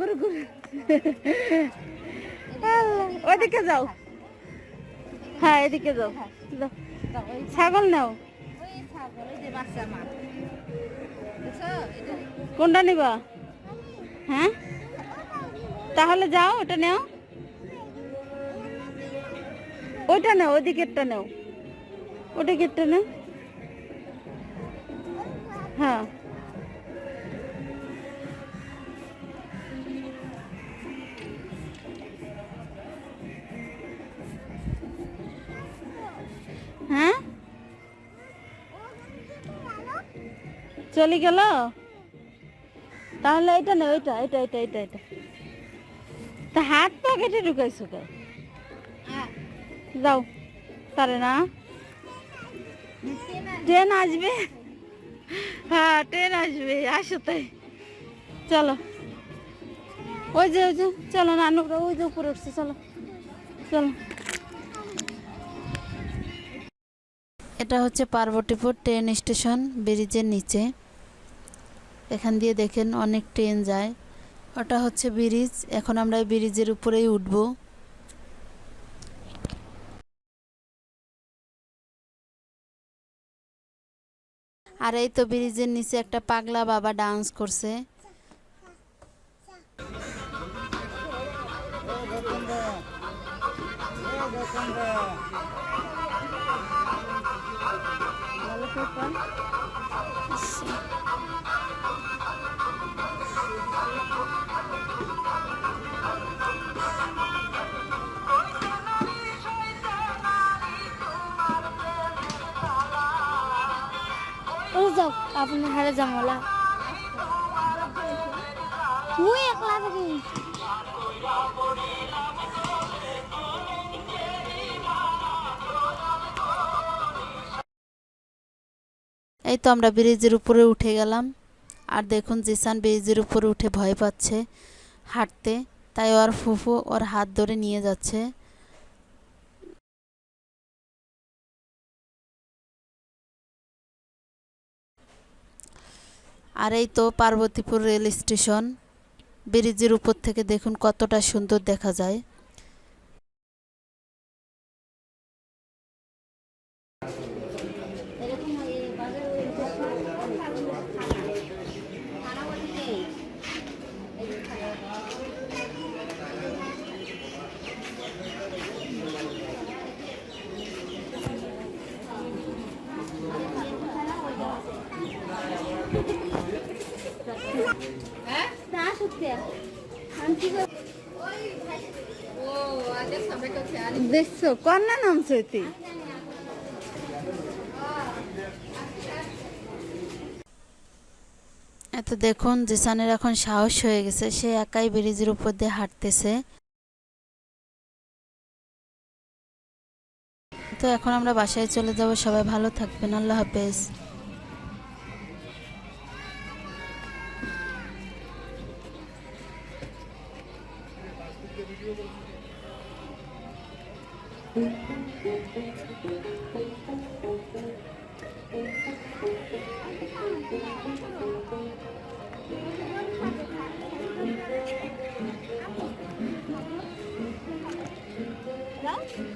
গরু গরু। ওইদিকে যাও। হ্যাঁ এদিকে যাও। ছাগল নাও। ওই কোনটা নিবা? হ্যাঁ? তাহলে যাও, ওটা নেও। ওইটা নাও, ওদিকেরটা নাও। ওদিকেরটা নাও। হ্যাঁ হ্যাঁ। চলে গেল? তাহলে এটা না, ওইটা এটা এটা এটা এটা তা হাত পকেটে ঢুকাইছো কে যাও, তারে না। ট্রেন আসবে? হ্যাঁ ট্রেন আসবে, আসো তাই। চলো। ওই যে ওই যে, চলো নানুরা ওই যে উপরে উঠছে, চলো। চলো। এটা হচ্ছে পার্বতীপুর ট্রেন স্টেশন, ব্রিজের নিচে। এখান দিয়ে দেখেন অনেক ট্রেন যায়। ওটা হচ্ছে ব্রিজ। এখন আমরা ব্রিজের উপরেই উঠবো। আর এই তো ব্রিজের নিচে একটা পাগলা বাবা ডান্স করছে। ওই যাও আপনি হারে জামলা। এই তো আমরা ব্রিজের উপরে উঠে গেলাম। আর দেখুন, জিসান ব্রিজের উপরে উঠে ভয় পাচ্ছে হাঁটতে। তাই ওর ফুফু ওর হাত ধরে নিয়ে যাচ্ছে। আর এই তো পার্বতীপুর রেল স্টেশন। ব্রিজের উপর থেকে দেখুন কতটা সুন্দর দেখা যায়। দেখছ কন্যা নামছো তুই এত দেখুন জিসানের এখন সাহস হয়ে গেছে সে একাই ব্রিজের উপর দিয়ে হাঁটতেছে। তো এখন আমরা বাসায় চলে যাব সবাই ভালো থাকবেন আল্লাহ হাফেজ। Thank you.